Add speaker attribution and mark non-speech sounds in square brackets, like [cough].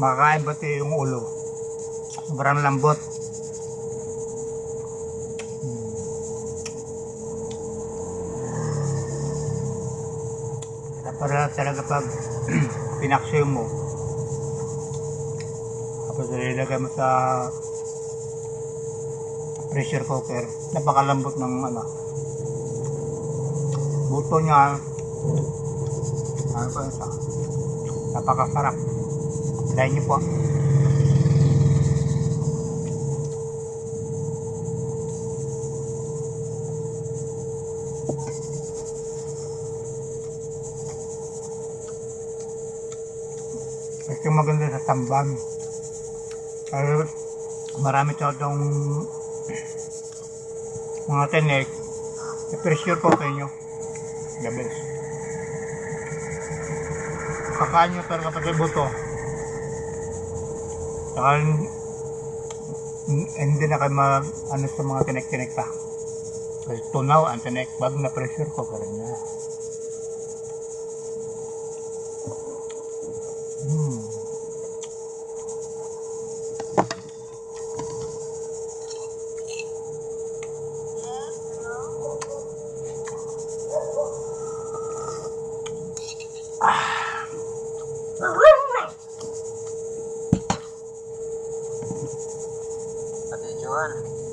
Speaker 1: Makakain ito yung ulo? Sobrang lambot. Hmm. Para talaga pag [clears throat] pinaksyo mo. Tapos ilagay mo sa pressure cooker. Napakalambot ng ano. Buto niya. Ano pa yun sa? Napakasarap. Try niyo po. Ito yung maganda sa tamban. Ay, marami sa itong [clears throat] mga tinik. I-pressure po kayo. The best. Kakain nyo talaga pati buto. Saka hin- hindi na kayo mag ano sa mga tinik-tinik pa. Kasi tunaw ang tinik. Bag na pressure ko pa rin
Speaker 2: 你啊